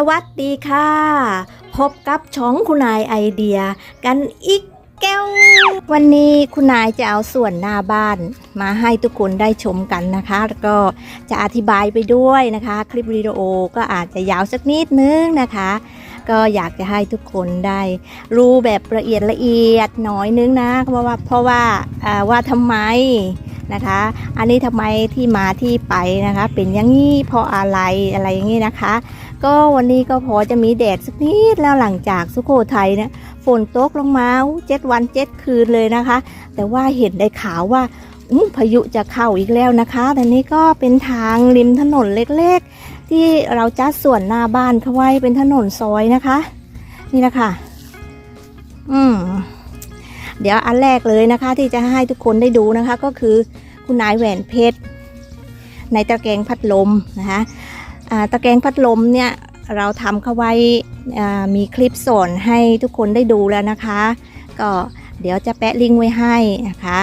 สวัสดีค่ะ พบกับช่องคุณนายไอเดีย กันอีกแก้ว วันนี้คุณนายจะเอาส่วนหน้าบ้านมาให้ทุกคนได้ชมกันนะคะ แล้วก็จะอธิบายไปด้วยนะคะ คลิปวิดีโอก็อาจจะยาวสักนิดนึงนะคะ ก็อยากจะให้ทุกคนได้รู้แบบละเอียดละเอียดหน้อยนึงนะเพราะว่าเพราะว่าอ่าว่าทำไมนะคะ อันนี้ทำไมที่มาที่ไปนะคะ เป็นอย่างนี้เพราะอะไรอะไรอย่างนี้นะคะ ก็วันนี้ก็พอจะมีแดดสักนิดแล้วหลังจากสุโขทัยเนี่ยฝนตกลงมาเจ็ดวันเจ็ดคืนเลยนะคะ แต่ว่าเห็นได้ข่าวว่าพายุจะเข้าอีกแล้วนะคะแต่นี้ก็เป็นทางริมถนนเล็กๆ ที่เราจัดส่วนหน้าบ้านเขาไว้เป็นถนนซอยนะคะ นี่นะคะอืมเดี๋ยวอันแรกเลยนะคะ ที่จะให้ทุกคนได้ดูนะคะ ก็คือคุณนายแหวนเพชรในตะแกรงพัดลมนะคะ ตะแกรงพัดลมเนี่ยเราทำเข้าไว้มีคลิปสอนให้ทุกคนได้ดูแล้วนะคะ ก็เดี๋ยวจะแปะลิงก์ไว้ให้นะคะ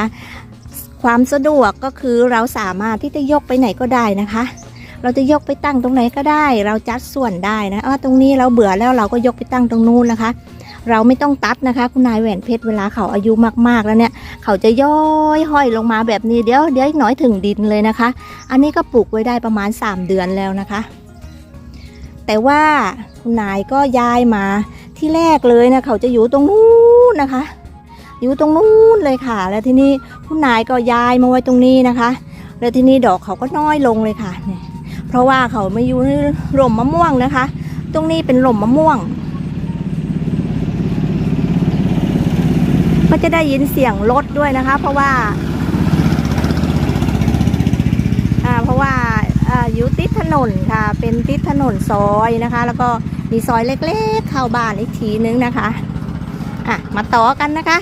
ความสะดวกก็คือเราสามารถที่จะยกไปไหนก็ได้นะคะ เราจะยกไปตั้งตรงไหนก็ได้ เราจัดส่วนได้นะเออตรงนี้เราเบื่อแล้วเราก็ยกไปตั้งตรงนู้นนะคะ เราไม่ต้องตัดนะคะ คุณนายแหวนเพชรเวลาเขาอายุมากๆแล้วเนี่ย เขาจะย่อยห้อยลงมาแบบนี้เดี๋ยวเดี๋ยวอีกน่อยถึงดินเลยนะคะ อันนี้ก็ปลูกไว้ได้ประมาณ 3 เดือนแล้วนะคะ แต่ว่าคุณนายก็ย้ายมาที่แรกเลยนะเขาจะอยู่ตรงนู้นนะคะ อยู่ตรงนู้นเลยค่ะ แล้วทีนี้คุณนายก็ย้ายมาไว้ตรงนี้นะคะ แล้วทีนี้ดอกเขาก็น้อยลงเลยค่ะเนี่ยเพราะว่าเขาไม่อยู่ในร่มมะม่วงนะคะ ตรงนี้เป็นร่มมะม่วง จะได้ยินเสียงรถด้วยนะคะ เพราะว่าเพราะว่าอ่าอยู่ติดถนนค่ะ เป็นติดถนนซอยนะคะ แล้วก็มีซอยเล็กๆเข้าบ้านอีกทีนึงนะคะอะมาต่อกันนะคะ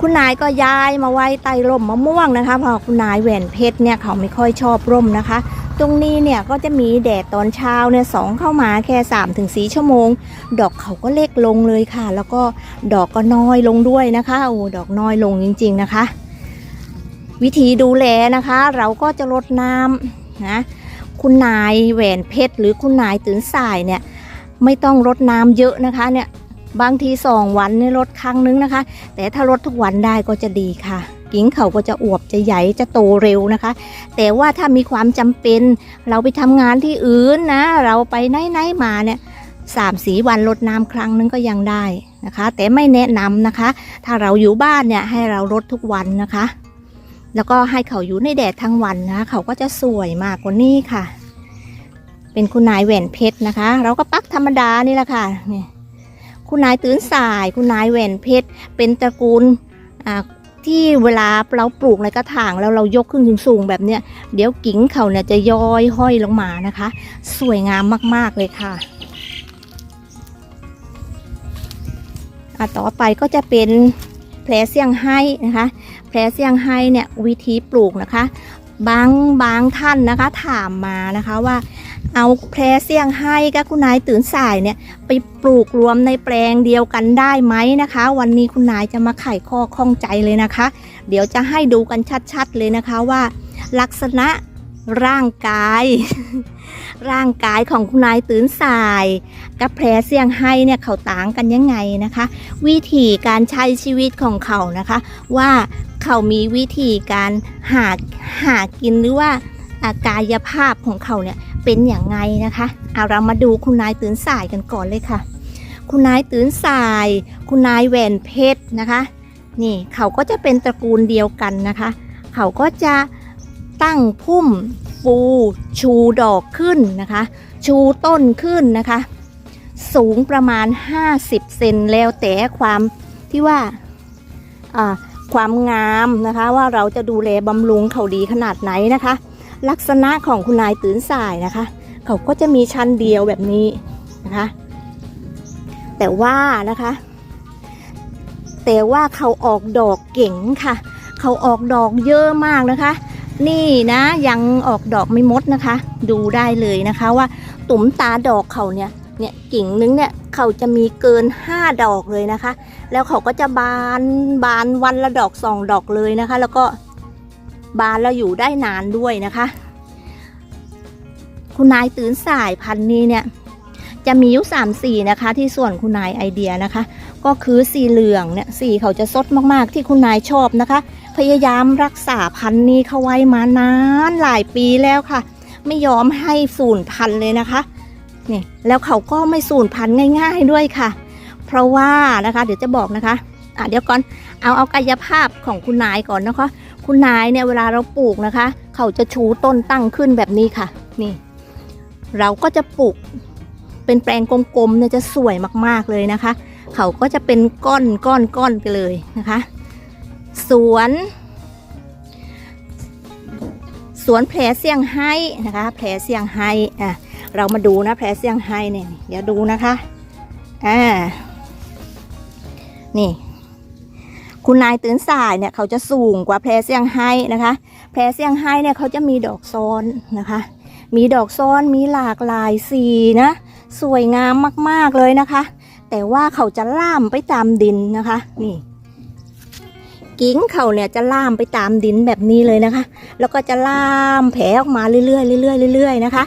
คุณนายก็ย้ายมาไว้ใต้ร่มมะม่วงนะคะ เพราะคุณนายแหวนเพชรเนี่ยเขาไม่ค่อยชอบร่มนะคะ ตรงนี้เนี่ยก็จะมีแดดตอนเช้าเนี่ยสองเข้ามาแค่3าถึงสชั่วโมง ดอกเขาก็เล็กลงเลยค่ะ แล้วก็ดอกก็น้อยลงด้วยนะคะโอ้ดอกน้อยลงจริง ๆนะคะ วิธีดูแลนะคะ เราก็จะลดน้ำนะคุณนายแหวนเพชรหรือคุณนายตื่นสายเนี่ยไม่ต้องรดน้ำเยอะนะคะเนี่ยบางทีสองวันเนี่ยลดครั้งนึงนะคะ แต่ถ้ารดทุกวันได้ก็จะดีค่ะ กิ่งเขาก็จะอวบจะใหญ่จะโตเร็วนะคะ แต่ว่าถ้ามีความจำเป็นเราไปทำงานที่อื่นนะ เราไปไหนๆมาเนี่ยสามสีวันลดน้ำครั้งนึงก็ยังได้นะคะ แต่ไม่แนะนำนะคะ ถ้าเราอยู่บ้านเนี่ยให้เราลดทุกวันนะคะ แล้วก็ให้เขาอยู่ในแดดทั้งวันนะคะเขาก็จะสวยมากกว่านี้ค่ะ เป็นคุณนายแหวนเพชรนะคะ เราก็ปักธรรมดานี่แหละค่ะเนี่ยคุณนายตื่นสาย คุณนายแหวนเพชร เป็นตระกูลอ่า ที่เวลาเราปลูกในกระถางแล้วเรายกขึ้นสูงๆแบบเนี้ยเดี๋ยวกิ่งเขาเนี่ยจะย้อยห้อยลงมานะคะ สวยงามมากๆเลยค่ะต่อไปก็จะเป็นแผลเสี่ยงไฮ้นะคะ แผลเสี่ยงไฮ้เนี่ยวิธีปลูกนะคะ บางบางท่านนะคะถามมานะคะว่า เอาแพรเสี่ยงไฮ้กับคุณนายตื่นสายเนี่ยไปปลูกรวมในแปลงเดียวกันได้ไหมนะคะ วันนี้คุณนายจะมาไขข้อข้องใจเลยนะคะ เดี๋ยวจะให้ดูกันชัดๆเลยนะคะว่า ลักษณะร่างกาย ร่างกายของคุณนายตื่นสาย กับแผลเสี่ยงไฮ้เนี่ยเขาต่างกันยังไงนะคะ วิธีการใช้ชีวิตของเขานะคะ ว่าเขามีวิธีการหาหากินหรือว่าากายภาพของเขาเนี่ย เป็นอย่างไงนะคะเอาเรามาดูคุณนายตื่นสายกันก่อนเลยค่ะ คุณนายตื่นสาย คุณนายแหวนเพชรนะคะ นี่เขาก็จะเป็นตระกูลเดียวกันนะคะ เขาก็จะตั้งพุ่มฟูชูดอกขึ้นนะคะ ชูต้นขึ้นนะคะ สูงประมาณ 50 เซนแล้วแต่ความที่ว่าอ่าความงามนะคะ ว่าเราจะดูแลบำรุงเขาดีขนาดไหนนะคะ ลักษณะของคุณนายตื่นสายนะคะ เขาก็จะมีชั้นเดียวแบบนี้นะคะ แต่ว่านะคะ แต่ว่าเขาออกดอกเก่งค่ะ เขาออกดอกเยอะมากนะคะ นี่นะยังออกดอกไม่มดนะคะ ดูได้เลยนะคะว่าตุ่มตาดอกเขาเนี่ยเนี่ยกิ่งนึงเนี่ยเขาจะมีเกิน 5 ดอกเลยนะคะ แล้วเขาก็จะบานบานวันละดอกสองดอกเลยนะคะ แล้วก็ บานแล้วอยู่ได้นานด้วยนะคะ คุณนายตื่นสายพันธุ์นี้เนี่ยจะมีอยู่สามสีนะคะ ที่ส่วนคุณนายไอเดียนะคะ ก็คือสีเหลืองเนี่ยสีเขาจะสดมากๆ ที่คุณนายชอบนะคะ พยายามรักษาพันธุ์นี้เขาไว้มานานหลายปีแล้วค่ะ ไม่ยอมให้สูญพันธุ์เลยนะคะนี่แล้วเขาก็ไม่สูญพันธุ์ง่าย ๆด้วยค่ะ เพราะว่านะคะ เดี๋ยวจะบอกนะคะอะเดี๋ยวก่อนเอาเอากายภาพของคุณนายก่อนนะคะ คุณนายเนี่ยเวลาเราปลูกนะคะ เขาจะชูต้นตั้งขึ้นแบบนี้ค่ะ นี่ เราก็จะปลูกเป็นแปลงกลมๆเนี่ยจะสวยมากๆเลยนะคะ เขาก็จะเป็นก้อนก้อนก้อนกันเลยนะคะ สวน สวนแผลเสียงไฮ้นะคะ แผลเสียงไฮ้อะเรามาดูนะแผลเสียงไฮ้เนี่ยเดี๋ยวดูนะคะอ่านี่ คุณนายตื่นสายเนี่ยเขาจะสูงกว่าแพรเซี่ยงไฮ้นะคะ แพรเซี่ยงไฮ้เนี่ยเขาจะมีดอกซ้อนนะคะ มีดอกซ้อนมีหลากหลายสีนะ สวยงามมากๆเลยนะคะ แต่ว่าเขาจะล่ามไปตามดินนะคะนี่กิ้งเขาเนี่ยจะล่ามไปตามดินแบบนี้เลยนะคะ แล้วก็จะล่ามแผลออกมาเรื่อยๆเรื่อยๆเรื่อยๆนะคะ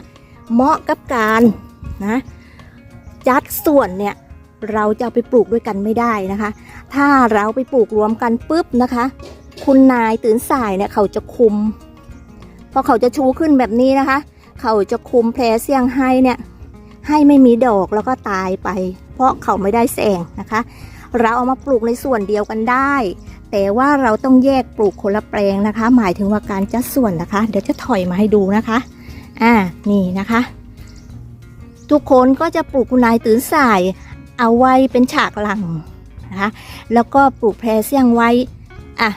เหมาะกับการนะจัดส่วนเนี่ยเราจะเอาไปปลูกด้วยกันไม่ได้นะคะ ถ้าเราไปปลูกรวมกันปุ๊บนะคะ คุณนายตื่นสายเนี่ยเขาจะคุม พอเขาจะชูขึ้นแบบนี้นะคะ เขาจะคุมแพรเสี่ยงไฮ้เนี่ยให้ไม่มีดอกแล้วก็ตายไป เพราะเขาไม่ได้แสงนะคะ เราเอามาปลูกในส่วนเดียวกันได้ แต่ว่าเราต้องแยกปลูกคนละแปลงนะคะ หมายถึงว่าการจัดส่วนนะคะ เดี๋ยวจะถอยมาให้ดูนะคะอ่านี่นะคะ ทุกคนก็จะปลูกคุณนายตื่นสาย เอาไว้เป็นฉากหลัง นะคะแล้วก็ปลูกแพรเซียงไว้อะ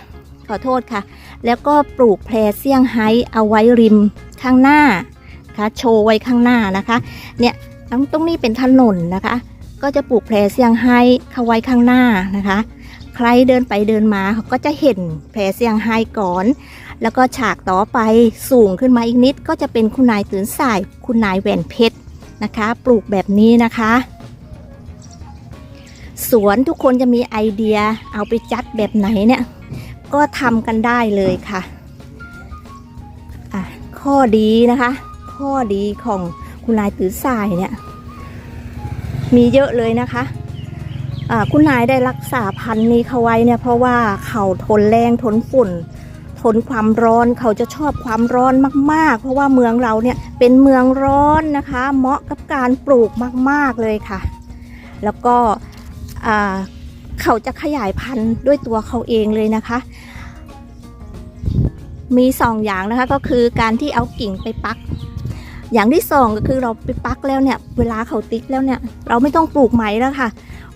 ขอโทษค่ะ แล้วก็ปลูกแพรเซียงไฮ้เอาไว้ริมข้างหน้าคะโชว์ไว้ข้างหน้านะคะเนี่ยตรงตรงนี้เป็นถนนนะคะ ก็จะปลูกแพรเซียงไฮ้เข้าไว้ข้างหน้านะคะ ใครเดินไปเดินมาเขาก็จะเห็นแพรเซียงไฮ้ก่อน แล้วก็ฉากต่อไปสูงขึ้นมาอีกนิด ก็จะเป็นคุณนายตื่นสายคุณนายแหวนเพชรนะคะ ปลูกแบบนี้นะคะ สวนทุกคนจะมีไอเดียเอาไปจัดแบบไหนเนี่ย ก็ทำกันได้เลยค่ะอะข้อดีนะคะ ข้อดีของคุณนายตือสายเนี่ย มีเยอะเลยนะคะอ่าคุณนายได้รักษาพันธุ์นี้เขาไว้เนี่ยเพราะว่าเขาทนแรงทนฝุ่นทนความร้อนเขาจะชอบความร้อนมาก ๆ เพราะว่าเมืองเราเนี่ยเป็นเมืองร้อนนะคะ เหมาะกับการปลูกมาก ๆ เลยค่ะ แล้วก็ เขาจะขยายพันธุ์ด้วยตัวเขาเองเลยนะคะ มีสองอย่างนะคะก็คือการที่เอากิ่งไปปัก อย่างที่สองก็คือเราไปปักแล้วเนี่ยเวลาเขาติ๊กแล้วเนี่ยเราไม่ต้องปลูกใหม่แล้วค่ะ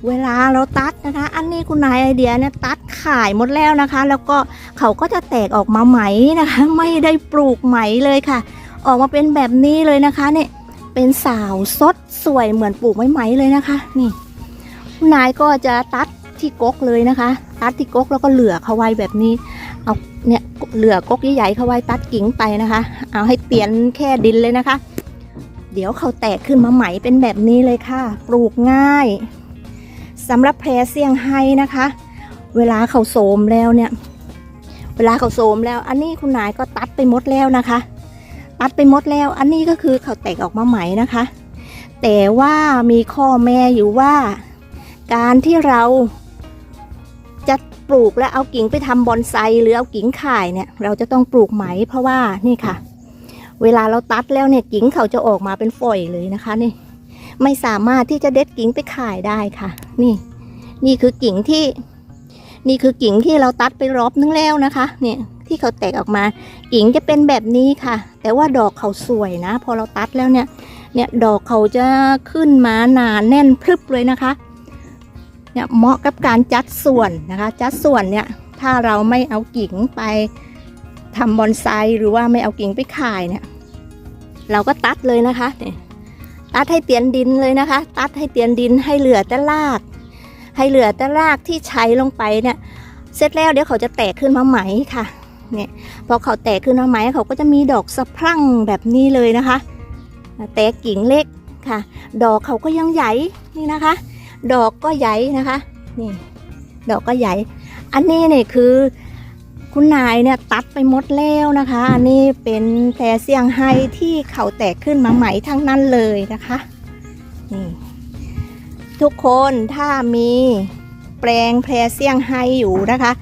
เวลาเราตัดนะคะ อันนี้คุณนายไอเดียเนี่ยตัดขายหมดแล้วนะคะ แล้วก็เขาก็จะแตกออกมาใหม่นะคะ ไม่ได้ปลูกใหม่เลยค่ะ ออกมาเป็นแบบนี้เลยนะคะเนี่ยเป็นสาวสดสวยเหมือนปลูกใหม่ๆเลยนะคะ นี่ คุณนายก็จะตัดที่กกเลยนะคะ ตัดที่กกแล้วก็เหลือเขาไว้แบบนี้ เอาเนี่ยเหลือกกใหญ่ๆเขาไว้ตัดกิ่งไปนะคะ เอาให้เตียนแค่ดินเลยนะคะ เดี๋ยวเขาแตกขึ้นมาใหม่เป็นแบบนี้เลยค่ะ ปลูกง่ายสำหรับแพรเซี่ยงไฮ้นะคะ เวลาเขาโสมแล้วเนี่ย เวลาเขาโสมแล้ว อันนี้คุณนายก็ตัดไปหมดแล้วนะคะ ตัดไปหมดแล้ว อันนี้ก็คือเขาแตกออกมาใหม่นะคะ แต่ว่ามีข้อแม่อยู่ว่า การที่เราจะปลูกและเอากิ่งไปทำบอนไซหรือเอากิ่งข่ายเนี่ย เราจะต้องปลูกไหมเพราะว่านี่ค่ะ เวลาเราตัดแล้วเนี่ยกิ่งเขาจะออกมาเป็นฝอยเลยนะคะนี่ ไม่สามารถที่จะเด็ดกิ่งไปขายได้ค่ะ นี่ นี่คือกิ่งที่ นี่คือกิ่งที่เราตัดไปรอบนึงแล้วนะคะ เนี่ยที่เขาแตกออกมา กิ่งจะเป็นแบบนี้ค่ะ แต่ว่าดอกเขาสวยนะ พอเราตัดแล้วเนี่ย เนี่ยดอกเขาจะขึ้นมาหนาแน่นพรึบเลยนะคะ เนี่ยเหมาะกับการจัดส่วนนะคะ จัดส่วนเนี่ยถ้าเราไม่เอากิ่งไปทำบอนไซหรือว่าไม่เอากิ่งไปขายเนี่ย เราก็ตัดเลยนะคะเนี่ยตัดให้เตียนดินเลยนะคะ ตัดให้เตียนดินให้เหลือแต่ราก ให้เหลือแต่รากที่ใช้ลงไปเนี่ย เสร็จแล้วเดี๋ยวเขาจะแตกขึ้นมาใหม่ค่ะ เนี่ยพอเขาแตกขึ้นมาใหม่เขาก็จะมีดอกสะพรั่งแบบนี้เลยนะคะ แตกกิ่งเล็กค่ะ ดอกเขาก็ยังใหญ่นี่นะคะ ดอกก็ใหญ่นะคะนี่ดอกก็ใหญ่ อันนี้เนี่ยคือ คุณนายเนี่ยตัดไปหมดแล้วนะคะ อันนี้เป็นแพรเสียงไฮที่เขาแตกขึ้นมาใหม่ทั้งนั้นเลยนะคะนี่ทุกคนถ้ามีแปลงแพรเสียงไฮอยู่นะคะ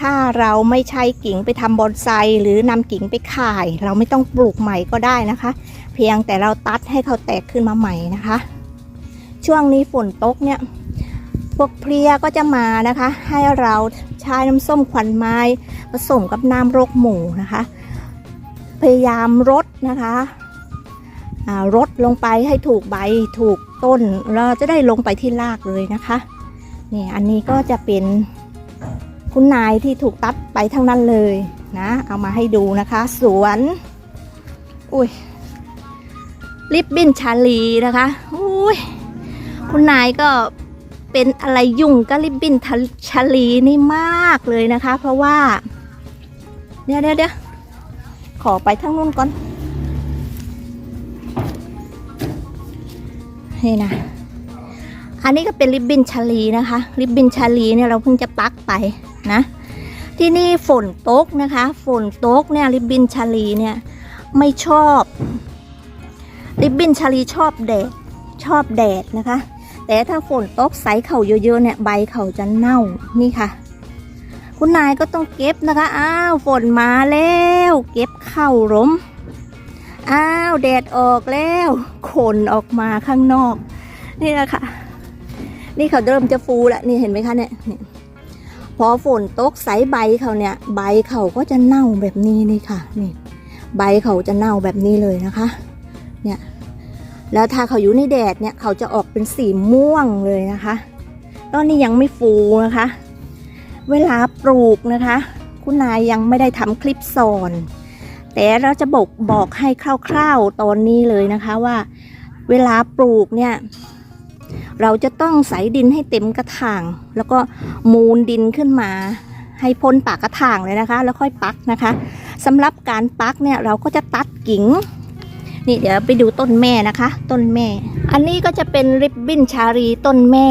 ถ้าเราไม่ใช้กิ่งไปทำบอนไซหรือนำกิ่งไปขาย เราไม่ต้องปลูกใหม่ก็ได้นะคะ เพียงแต่เราตัดให้เขาแตกขึ้นมาใหม่นะคะ ช่วงนี้ฝนตกเนี่ย พวกเพลียก็จะมานะคะ ให้เราใช้น้ำส้มควันไม้ผสมกับน้ำรกหมูนะคะ พยายามรดนะคะรดลงไปให้ถูกใบถูกต้นเราจะได้ลงไปที่รากเลยนะคะนี่อันนี้ก็จะเป็นคุณนายที่ถูกตัดไปทั้งนั้นเลยนะ เอามาให้ดูนะคะ สวนอุ้ยลิบบินชาลีนะคะอุ้ย คุณนายก็เป็นอะไรยุ่งกับลิบบินชลีนี่มากเลยนะคะ เพราะว่าเดี๋ยวเดี๋ยวเดี๋ยวขอไปทางนู้นก่อน นี่นะ อันนี้ก็เป็นริบบินชลีนะคะ ริบบินชลีเนี่ยเราเพิ่งจะปักไปนะ ที่นี่ฝนตกนะคะ ฝนตกเนี่ยริบบินชลีเนี่ยไม่ชอบ ริบบินชลีชอบแดดชอบแดดนะคะ แต่ถ้าฝนตกใสเข่าเยอะๆเนี่ยใบเข่าจะเน่านี่ค่ะ คุณนายก็ต้องเก็บนะคะ อ้าวฝนมาแล้ว เก็บเข้าร่มอ้าวแดดออกแล้วขนออกมาข้างนอก นี่แหละค่ะ นี่เขาเริ่มจะฟูแล้วนี่เห็นไหมคะเนี่ยพอฝนตกใสใบเขาเนี่ย ใบเขาก็จะเน่าแบบนี้นี่ค่ะ นี่ ใบเขาจะเน่าแบบนี้เลยนะคะ เนี่ย แล้วถ้าเขาอยู่ในแดดเนี่ยเขาจะออกเป็นสีม่วงเลยนะคะ ตอนนี้ยังไม่ฟูนะคะ เวลาปลูกนะคะ คุณนายยังไม่ได้ทำคลิปสอนแต่เราจะบอกบอกให้คร่าวๆตอนนี้เลยนะคะว่า เวลาปลูกเนี่ยเราจะต้องใส่ดินให้เต็มกระถาง แล้วก็มูลดินขึ้นมา ให้พ้นปากกระถางเลยนะคะ แล้วค่อยปักนะคะสำหรับการปักเนี่ยเราก็จะตัดกิ่ง นี่เดี๋ยวไปดูต้นแม่นะคะ ต้นแม่ อันนี้ก็จะเป็นริบบิ้นชารีต้นแม่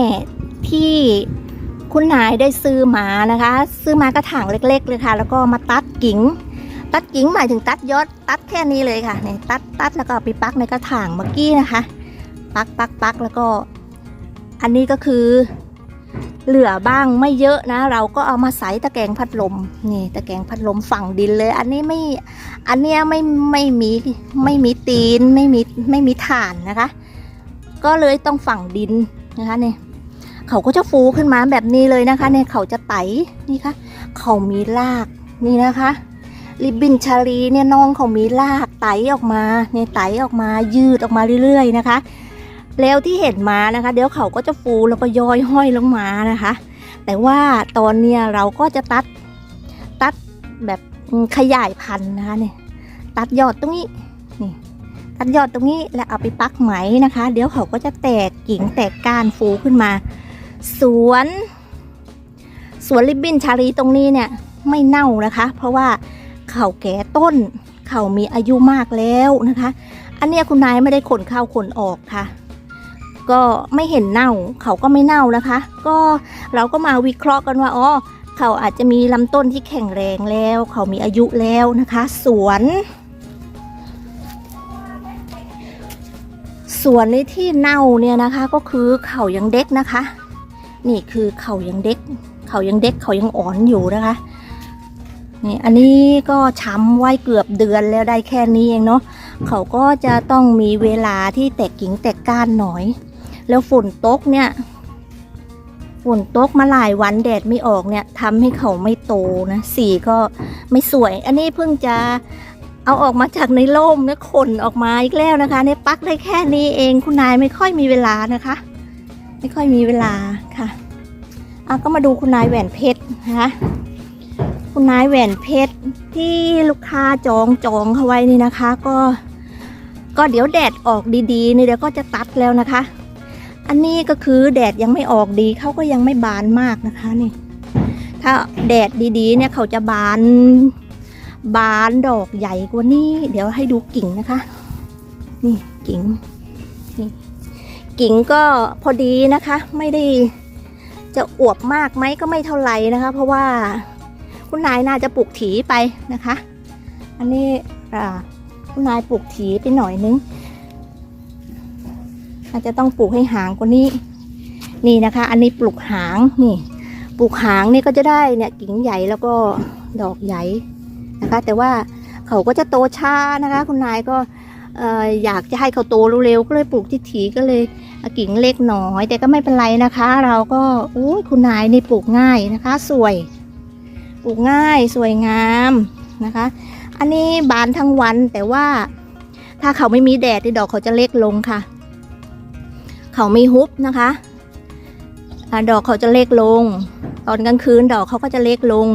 ที่คุณนายได้ซื้อมานะคะ ซื้อมากระถางเล็ก ๆ เลยค่ะ แล้วก็มาตัดกิ่ง ตัดกิ่งหมายถึงตัดยอดตัดแค่นี้เลยค่ะเนี่ยตัดตัดแล้วก็ไปปักในกระถางเมื่อกี้นะคะ ปักปักปักแล้วก็ อันนี้ก็คือ เหลือบ้างไม่เยอะนะ เราก็เอามาใส่ตะแกรงพัดลมนี่ตะแกรงพัดลมฝังดินเลย อันนี้ไม่อันเนี้ยไม่ไม่มีไม่มีตีนไม่มีไม่มีฐานนะคะ ก็เลยต้องฝังดินนะคะเนี่ยเขาก็จะฟูขึ้นมาแบบนี้เลยนะคะเนี่ยเขาจะไตนี่ค่ะเขามีรากนี่นะคะริบบินชาลีเนี่ยน้องเขามีรากไตออกมาเนี่ยไตออกมายืดออกมาเรื่อยๆนะคะ แล้วที่เห็นมานะคะ เดี๋ยวเขาก็จะฟูแล้วก็ย้อยห้อยลงมานะคะ แต่ว่าตอนเนี้ยเราก็จะตัดตัดแบบขยายพันธุ์นะคะเนี่ยตัดยอดตรงนี้นี่ตัดยอดตรงนี้แล้วเอาไปปักไหมนะคะ เดี๋ยวเขาก็จะแตกกิ่งแตกก้านฟูขึ้นมา สวน สวนริบบิ้นชาลีตรงนี้เนี่ยไม่เน่านะคะ เพราะว่าเขาแก่ต้น เขามีอายุมากแล้วนะคะ อันเนี้ยคุณนายไม่ได้ขนเข้าขนออกค่ะ ก็ไม่เห็นเน่า เขาก็ไม่เน่านะคะ ก็เราก็มาวิเคราะห์กันว่าอ๋อเขาอาจจะมีลำต้นที่แข็งแรงแล้ว เขามีอายุแล้วนะคะ สวน สวนในที่เน่าเนี่ยนะคะ ก็คือเขายังเด็กนะคะ นี่คือเขายังเด็ก เขายังเด็กเขายังอ่อนอยู่นะคะนี่อันนี้ก็ช้ำไว้เกือบเดือนแล้วได้แค่นี้เองเนาะเขาก็จะต้องมีเวลาที่แตกกิ่งแตกก้านหน่อย แล้วฝนตกเนี่ยฝนตกมาหลายวันแดดไม่ออกเนี่ยทำให้เขาไม่โตนะสีก็ไม่สวย อันนี้เพิ่งจะเอาออกมาจากในร่มนี่ยขนออกมาอีกแล้วนะคะเนี่ยปักได้แค่นี้เองคุณนายไม่ค่อยมีเวลานะคะ ไม่ค่อยมีเวลาค่ะอะก็มาดูคุณนายแหวนเพชรนะคะคุณนายแหวนเพชรที่ลูกค้าจองจองเขาไว้นี่นะคะ ก็ ก็เดี๋ยวแดดออกดีๆนี่เดี๋ยวก็จะตัดแล้วนะคะ อันนี้ก็คือแดดยังไม่ออกดีเขาก็ยังไม่บานมากนะคะนี่ ถ้าแดดดีๆเนี่ยเขาจะบาน บานดอกใหญ่กว่านี้ เดี๋ยวให้ดูกิ่งนะคะ นี่กิ่งนี่กิ่งก็พอดีนะคะ ไม่ได้จะอวบมากไหมก็ไม่เท่าไหร่นะคะ เพราะว่าคุณนายน่าจะปลูกถีไปนะคะ อันนี้อ่าคุณนายปลูกถีไปหน่อยนึง จจะต้องปลูกให้หางกว่านี้ นี่นะคะ อันนี้ปลูกหางนี่ ปลูกหางนี่ก็จะได้เนี่ยกิ่งใหญ่แล้วก็ดอกใหญ่นะคะ แต่ว่าเขาก็จะโตช้านะคะ คุณนายก็เอ่ออยากจะให้เขาโตเร็วๆก็เลยปลูกที่ถีก็เลยกิ่งเล็กหน่อย แต่ก็ไม่เป็นไรนะคะ เราก็อุ้ยคุณนายนี่ปลูกง่ายนะคะ สวย ปลูกง่ายสวยงามนะคะ อันนี้บานทั้งวันแต่ว่าถ้าเขาไม่มีแดดดอกเขาจะเล็กลงค่ะ เขาไม่ฮุบนะคะอาดอกเขาจะเล็กลง ตอนกลางคืนดอกเขาก็จะเล็กลง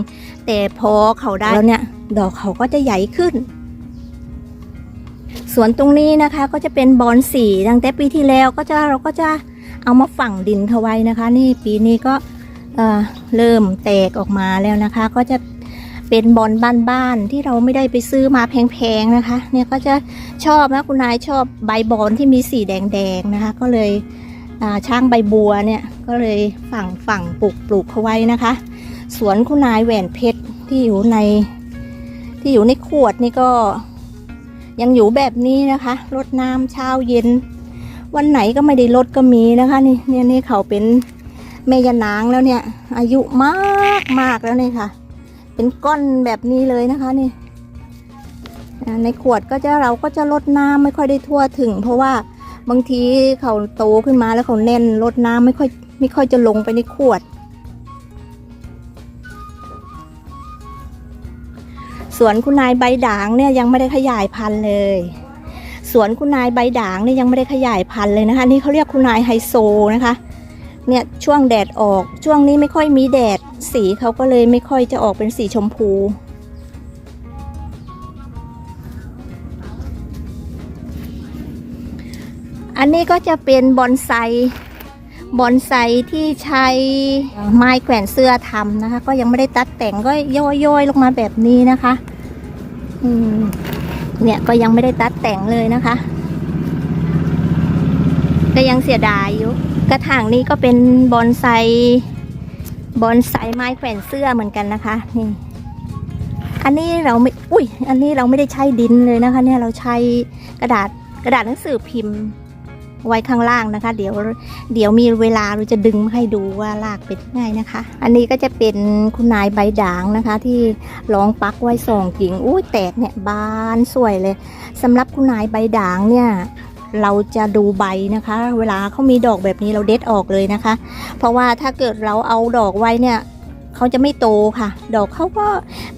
แต่พอเขาได้แล้วเนี่ย ดอกเขาก็จะใหญ่ขึ้นสวนตรงนี้นะคะก็จะเป็นบอนสีตั้งแต่ปีที่แล้วก็จะเราก็จะเอามาฝังดินเขาไว้นะคะ นี่ปีนี้ก็เเริ่มแตกออกมาแล้วนะคะ ก็จะ เป็นบอลบ้านๆที่เราไม่ได้ไปซื้อมาแพงๆนะคะ เนี่ยก็จะชอบนะคุณนายชอบใบบอนที่มีสีแดงๆนะคะ ก็เลยช่างใบบัวเนี่ยก็เลยฝั่งฝั่งปลูกปลูกเขาไว้นะคะ สวนคุณนายแหวนเพชรที่อยู่ในที่อยู่ในขวดนี่ก็ยังอยู่แบบนี้นะคะรดน้ำเช้าเย็น วันไหนก็ไม่ได้ลดก็มีนะคะ นี่เนี่ยนี่เขาเป็นแม่ยานางแล้วเนี่ย อายุมากมากแล้วนี่ค่ะ เป็นก้อนแบบนี้เลยนะคะนี่ในขวดก็จะเราก็จะลดน้ำไม่ค่อยได้ทั่วถึง เพราะว่าบางทีเขาโตขึ้นมาแล้วเขาแน่นลดน้ำไม่ค่อยไม่ค่อยจะลงไปในขวด สวนคุณนายใบด่างเนี่ยยังไม่ได้ขยายพันธุ์เลยสวนคุณนายใบด่างเนี่ยยังไม่ได้ขยายพันธุ์เลยนะคะ นี่เขาเรียกคุณนายไฮโซนะคะ เนี่ยช่วงแดดออกช่วงนี้ไม่ค่อยมีแดด สีเขาก็เลยไม่ค่อยจะออกเป็นสีชมพู อันนี้ก็จะเป็นบอนไซบอนไซที่ใช้ไม้แขวนเสื้อทำนะคะ ก็ยังไม่ได้ตัดแต่งก็ย่อยๆลงมาแบบนี้นะคะเนี่ยก็ยังไม่ได้ตัดแต่งเลยนะคะก็ยังเสียดายอยู่ กระถางนี้ก็เป็นบอนไซบอนไซไม้แขวนเสื้อเหมือนกันนะคะนี่อันนี้เราไม่อุ้ยอันนี้เราไม่ได้ใช้ดินเลยนะคะ เนี่ยเราใช้กระดาษกระดาษหนังสือพิมพ์ไว้ข้างล่างนะคะ เดี๋ยวเดี๋ยวมีเวลาเราจะดึงมาให้ดูว่าลากเป็นยังไงนะคะ อันนี้ก็จะเป็นคุณนายใบด่างนะคะ ที่ลองปักไว้สองกิ่งอุ้ยแตกเนี่ยบานสวยเลยสำหรับคุณนายใบด่างเนี่ย เราจะดูใบนะคะ เวลาเขามีดอกแบบนี้เราเด็ดออกเลยนะคะ เพราะว่าถ้าเกิดเราเอาดอกไว้เนี่ยเขาจะไม่โตค่ะ ดอกเขาก็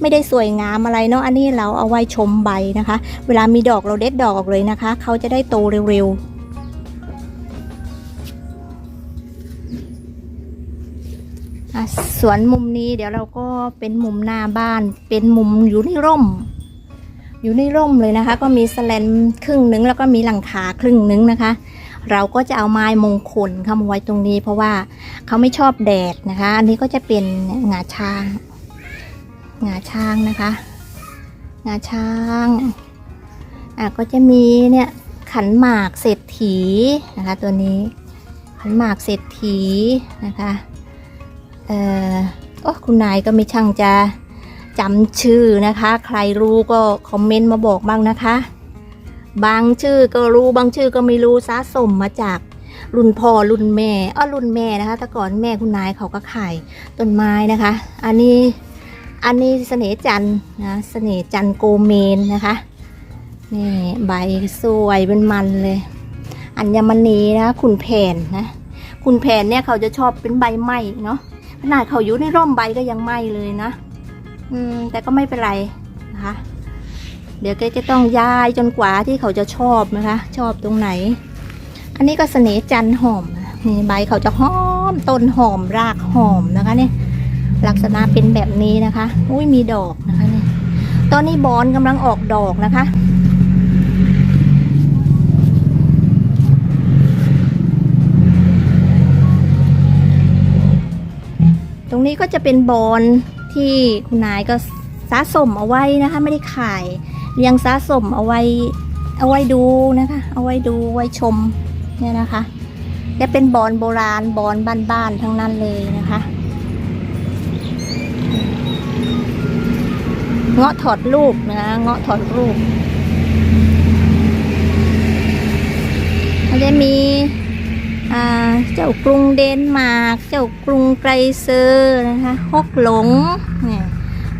ไม่ได้สวยงามอะไรเนาะอันนี้เราเอาไว้ชมใบนะคะ เวลามีดอกเราเด็ดดอกออกเลยนะคะเขาจะได้โตเร็วๆอะสวนมุมนี้เดี๋ยวเราก็เป็นมุมหน้าบ้านเป็นมุมอยู่ในร่ม อยู่ในร่มเลยนะคะ ก็มีสแลนครึ่งหนึ่งแล้วก็มีหลังคาครึ่งหนึ่งนะคะ เราก็จะเอาไม้มงคลเข้ามาไว้ตรงนี้ เพราะว่าเขาไม่ชอบแดดนะคะ อันนี้ก็จะเป็นงาช้างงาช้างนะคะงาช้างอะก็จะมีเนี่ยขันหมากเศรษฐีนะคะ ตัวนี้ขันหมากเศรษฐีนะคะเอ่อโอ้คุณนายก็ไม่ช่างจะ จำชื่อนะคะ ใครรู้ก็คอมเมนต์มาบอกบ้างนะคะ บางชื่อก็รู้บางชื่อก็ไม่รู้สะสมมาจากรุ่นพ่อรุ่นแม่อ้อรุ่นแม่นะคะ แต่ก่อนแม่คุณนายเขาก็ขายต้นไม้นะคะ อันนี้อันนี้เสน่จันนะเสน่จันโกเมนนะคะนี่ใบสวยเป็นมันเลย อัญมณีนะคุณแผนนะคุณแผนเนี่ยเขาจะชอบเป็นใบไหม้เนาะขนาดเขาอยู่ในร่มใบก็ยังไหม้เลยนะ อืมแต่ก็ไม่เป็นไรนะคะ เดี๋ยวแกจะต้องย้ายจนกว่าที่เขาจะชอบนะคะ ชอบตรงไหน อันนี้ก็เสน่ห์จันหอมนี่ใบเขาจะหอมต้นหอมรากหอมนะคะเนี่ยลักษณะเป็นแบบนี้นะคะ อุ้ยมีดอกนะคะเนี่ยตอนนี้บอนกำลังออกดอกนะคะตรงนี้ก็จะเป็นบอน ที่คุณนายก็สะสมเอาไว้นะคะ ไม่ได้ขายเลี้ยงสะสมเอาไว้เอาไว้ดูนะคะ เอาไว้ดูไว้ชมเนี่ยนะคะจะเป็นบอนโบราณบอนบ้านๆทั้งนั้นเลยนะคะเงาะถอดรูปนะเงาะถอดรูปมันจะมี เจ้ากรุงเดนมาร์กเจ้ากรุงไกรเซอร์นะคะฮกหลงเนี่ย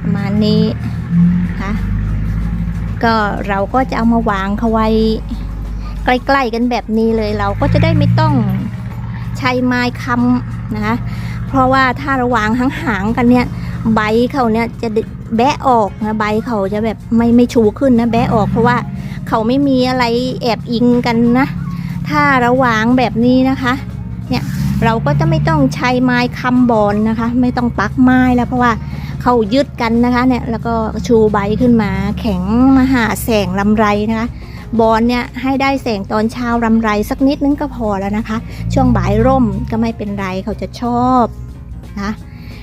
ประมาณนี้นะคะก็เราก็จะเอามาวางเขาไว้ใกล้ๆกันแบบนี้เลยเราก็จะได้ไม่ต้องใช้ไม้คำนะคะเพราะว่าถ้าระวางห่างๆกันเนี่ยใบเขาเนี่ยจะแบะออกนะใบเขาจะแบบไม่ไม่ชูขึ้นนะแบะออกเพราะว่าเขาไม่มีอะไรแอบอิงกันนะ ถ้าระวางแบบนี้นะคะ เนี่ยเราก็จะไม่ต้องใช้ไม้คำบอลนะคะ ไม่ต้องปักไม้แล้วเพราะว่าเขายึดกันนะคะเนี่ยแล้วก็ชูใบขึ้นมา แข็งมาหาแสงลำไรนะคะ บอลเนี่ยให้ได้แสงตอนเช้ารำไรสักนิดนึงก็พอแล้วนะคะ ช่วงบ่ายร่มก็ไม่เป็นไรเขาจะชอบนะ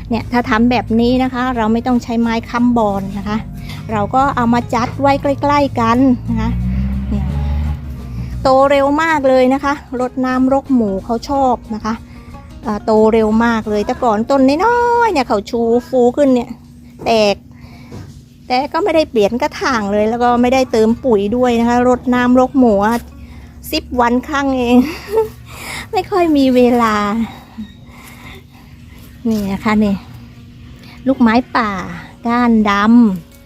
เนี่ยถ้าทำแบบนี้นะคะ เราไม่ต้องใช้ไม้ค้ำบอลนะคะ เราก็เอามาจัดไว้ใกล้ ๆกันนะคะ โตเร็วมากเลยนะคะรดน้ำรกหมูเขาชอบนะคะโตเร็วมากเลย แต่ก่อนต้นน้อยเนี่ยเขาชูฟูขึ้นเนี่ยแตก แต่ก็ไม่ได้เปลี่ยนกระถางเลย แล้วก็ไม่ได้เติมปุ๋ยด้วยนะคะรดน้ำรกหมูสิบวันครั้งเอง ไม่ค่อยมีเวลา นี่นะคะนี่ลูกไม้ป่าก้านด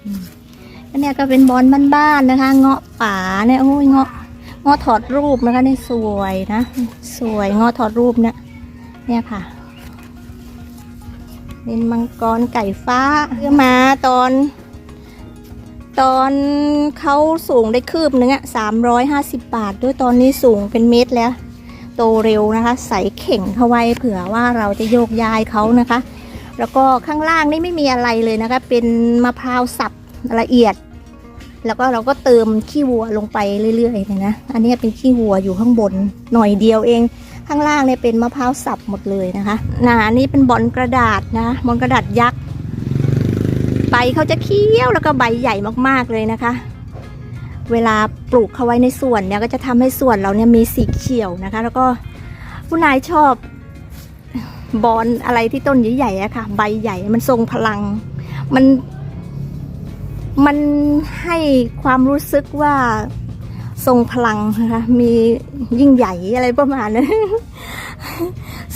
ำอันนี้ก็เป็นบอลบ้านๆนะคะ เงาะป่าเนี่ยโอ้ยเงาะ งาะถอดรูปนะคะนี่สวยนะ สวยงาะถอดรูปเนี่ยเนี่ยค่ะเป็นมังกรไก่ฟ้าซื้อมาตอน ตอนเขาสูงได้คืบนึงอะสามร้อยห้าสิบบาท ด้วยตอนนี้สูงเป็นเมตรแล้ว โตเร็วนะคะ ใส่เข่งเข้าไว้เผื่อว่าเราจะโยกย้ายเขานะคะ แล้วก็ข้างล่างนี่ไม่มีอะไรเลยนะคะ เป็นมะพร้าวสับละเอียด แล้วก็เราก็เติมขี้วัวลงไปเรื่อยๆเลยนะ อันนี้เป็นขี้วัวอยู่ข้างบนหน่อยเดียวเอง ข้างล่างเนี่ยเป็นมะพร้าวสับหมดเลยนะคะนานี่เป็นบอลกระดาษนะบอลกระดาษยักษ์ใบเขาจะเขี้ยวแล้วก็ใบใหญ่มากๆเลยนะคะ เวลาปลูกเขาไว้ในสวนเนี่ยก็จะทำให้สวนเราเนี่ยมีสีเขียวนะคะ แล้วก็ผู้นายชอบบอนอะไรที่ต้นใหญ่ๆอะค่ะ ใบใหญ่มันทรงพลัง มัน มันให้ความรู้สึกว่าทรงพลังนะคะมียิ่งใหญ่อะไรประมาณนั้น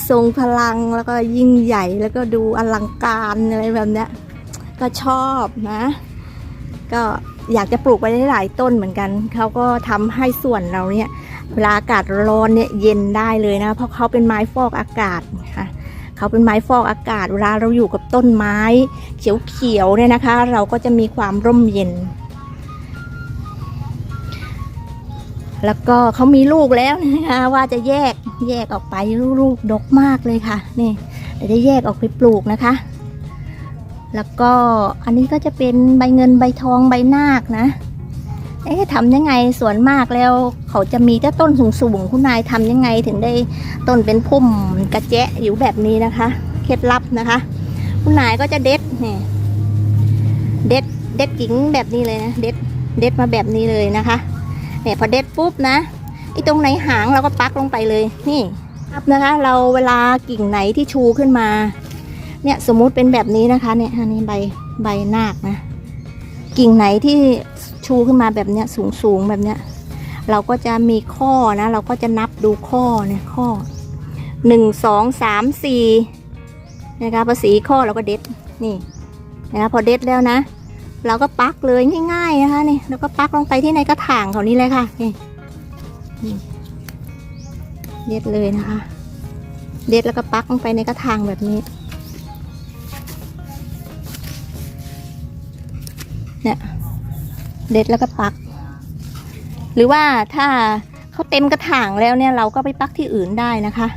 ทรงพลังแล้วก็ยิ่งใหญ่แล้วก็ดูอลังการอะไรแบบเนี้ยก็ชอบนะ ก็อยากจะปลูกไว้ได้หลายต้นเหมือนกัน เขาก็ทำให้ส่วนเราเนี่ยเวลาอากาศร้อนเนี่ยเย็นได้เลยนะ เพราะเขาเป็นไม้ฟอกอากาศค่ะ เขาเป็นไม้ฟอกอากาศเวลาเราอยู่กับต้นไม้ เขียวๆเนี่ยนะคะ เราก็จะมีความร่มเย็น แล้วก็เขามีลูกแล้วนะคะว่าจะแยกแยกออกไปลูกๆดกมากเลยค่ะนี่เดี๋ยวจะแยกออกไปปลูกนะคะ แล้วก็อันนี้ก็จะเป็นใบเงินใบทองใบนาคนะ เอ๊ะทำยังไงสวนมากแล้วเขาจะมีแต่ต้นสูงๆคุณนายทำยังไงถึงได้ต้นเป็นพุ่มกระแจะอยู่แบบนี้นะคะ เคล็ดลับนะคะ คุณนายก็จะเด็ดนี่เด็ดเด็ดกิ่งแบบนี้เลยนะเด็ดเด็ดมาแบบนี้เลยนะคะเนี่ยพอเด็ดปุ๊บนะไอ้ตรงไหนหางเราก็ปักลงไปเลยนี่ครับนะคะ เราเวลากิ่งไหนที่ชูขึ้นมา เนี่ยสมมุติเป็นแบบนี้นะคะ เนี่ยอันนี้ใบใบนาคนะ กิ่งไหนที่ ชูขึ้นมาแบบเนี้ยสูงสูงแบบเนี้ย เราก็จะมีข้อนะ เราก็จะนับดูข้อเนี่ยข้อหนึ่งสองสามสี่นะคะพอสีข้อเราก็เด็ดนี่นะคะพอเด็ดแล้วนะ เราก็ปักเลยง่ายๆนะคะนี่แล้วก็ปักลงไปที่ในกระถางเขานี่เลยค่ะนี่เด็ดเลยนะคะ เด็ดแล้วก็ปักลงไปในกระถางแบบนี้เนี่ย เด็ดแล้วก็ปัก หรือว่าถ้าเขาเต็มกระถางแล้วเนี่ยเราก็ไปปักที่อื่นได้นะคะ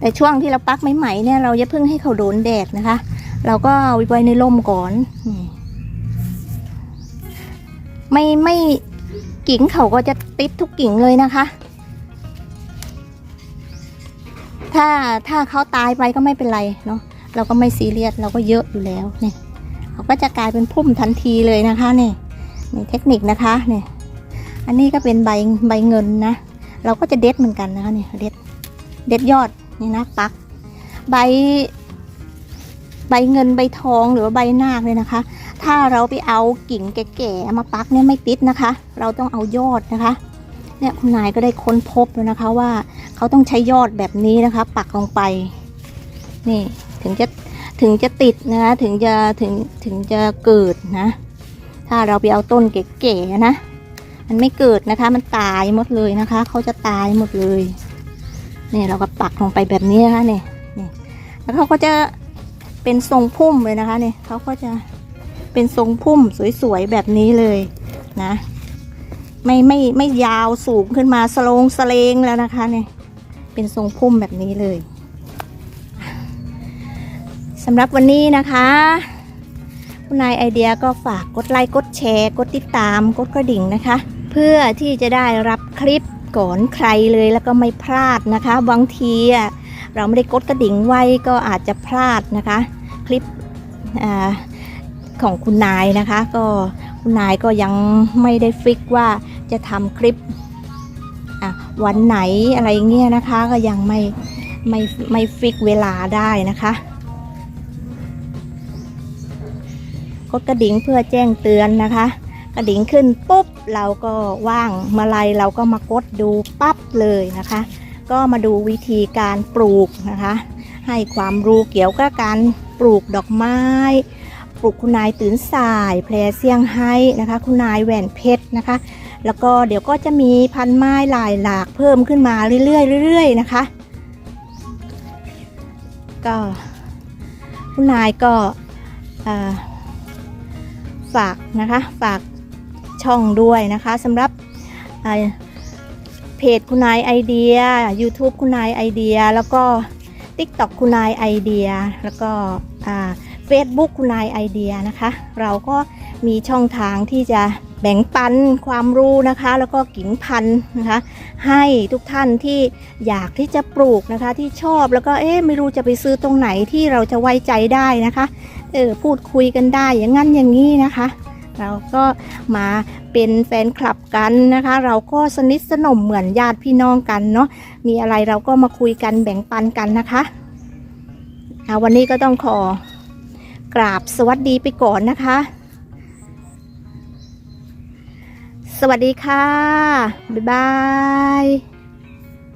แต่ช่วงที่เราปักใหม่ๆเนี่ยเราอย่าเพิ่งให้เขาโดนแดดนะคะ เราก็เอาไว้ในร่มก่อนไม่ไม่กิ่งเขาก็จะติดทุกกิ่งเลยนะคะ ถ้าถ้าเขาตายไปก็ไม่เป็นไรเนาะเราก็ไม่ซีเรียสเราก็เยอะอยู่แล้วเนี่ยเขาก็จะกลายเป็นพุ่มทันทีเลยนะคะนี่ นี่เทคนิคนะคะเนี่ยอันนี้ก็เป็นใบใบเงินนะ เราก็จะเด็ดเหมือนกันนะคะเนี่ยเด็ดเด็ดยอดนี่นะปัก ใบ ใบเงินใบทองหรือว่าใบนาคเลยนะคะ ถ้าเราไปเอากิ่งแก่ๆมาปักเนี่ยไม่ติดนะคะ เราต้องเอายอดนะคะเนี่ยคุณนายก็ได้ค้นพบแล้วนะคะว่าเขาต้องใช้ยอดแบบนี้นะคะ ปักลงไป นี่ถึงจะถึงจะติดนะคะถึงจะถึงถึงจะเกิดนะ ถ้าเราไปเอาต้นเก๋ๆนะ มันไม่เกิดนะคะ มันตายหมดเลยนะคะ เขาจะตายหมดเลยเนี่ยเราก็ปักลงไปแบบนี้นะคะเนี่ยเนี่ยแล้วเขาก็จะเป็นทรงพุ่มเลยนะคะเนี่ยเขาก็จะเป็นทรงพุ่มสวยๆแบบนี้เลยนะ ไม่ไม่ไม่ยาวสูงขึ้นมาสโลงสเลงแล้วนะคะเนี่ยเป็นทรงพุ่มแบบนี้เลยสำหรับวันนี้นะคะ คุณนายไอเดียก็ฝากกดไลค์กดแชร์กดติดตามกดกระดิ่งนะคะ เพื่อที่จะได้รับคลิปก่อนใครเลยแล้วก็ไม่พลาดนะคะบางทีเราไม่ได้กดกระดิ่งไว้ก็อาจจะพลาดนะคะ คลิปอของคุณนายนะคะ ก็คุณนายก็ยังไม่ได้ฟิกว่าจะทำคลิปวันไหนอะไรเงี้ยนะคะ ก็ยังไม่ไม่ไม่ฟิกเวลาได้นะคะ กดกระดิ่งเพื่อแจ้งเตือนนะคะ กระดิ่งขึ้นปุ๊บเราก็ว่างมาลัยเราก็มากดดูปั๊บเลยนะคะ ก็มาดูวิธีการปลูกนะคะ ให้ความรู้เกี่ยวกับการปลูกดอกไม้ ปลูกคุณนายตื่นสาย แพรเซียงไฮ้นะคะ คุณนายแหวนเพชรนะคะ แล้วก็เดี๋ยวก็จะมีพันไม้หลายหลากเพิ่มขึ้นมาเรื่อยๆเรื่อยๆนะคะ ก็คุณนายก็อ่า ฝากนะคะ ฝากช่องด้วยนะคะสำหรับเพจคุณนายไอเดีย YouTube คุณนายไอเดีย แล้วก็ TikTok คุณนายไอเดีย แล้วก็อ่า Facebook คุณนายไอเดียนะคะ เราก็มีช่องทางที่จะแบ่งปันความรู้นะคะ แล้วก็กิ่งพันธุ์นะคะ ให้ทุกท่านที่อยากที่จะปลูกนะคะที่ชอบแล้วก็เอ๊ะไม่รู้จะไปซื้อตรงไหนที่เราจะไว้ใจได้นะคะ เออพูดคุยกันได้อย่างนั้นอย่างนี้นะคะ เราก็มาเป็นแฟนคลับกันนะคะ เราก็สนิทสนมเหมือนญาติพี่น้องกันเนาะมีอะไรเราก็มาคุยกันแบ่งปันกันนะคะอ่าวันนี้ก็ต้องขอกราบสวัสดีไปก่อนนะคะ สวัสดีค่ะ บ๊ายบาย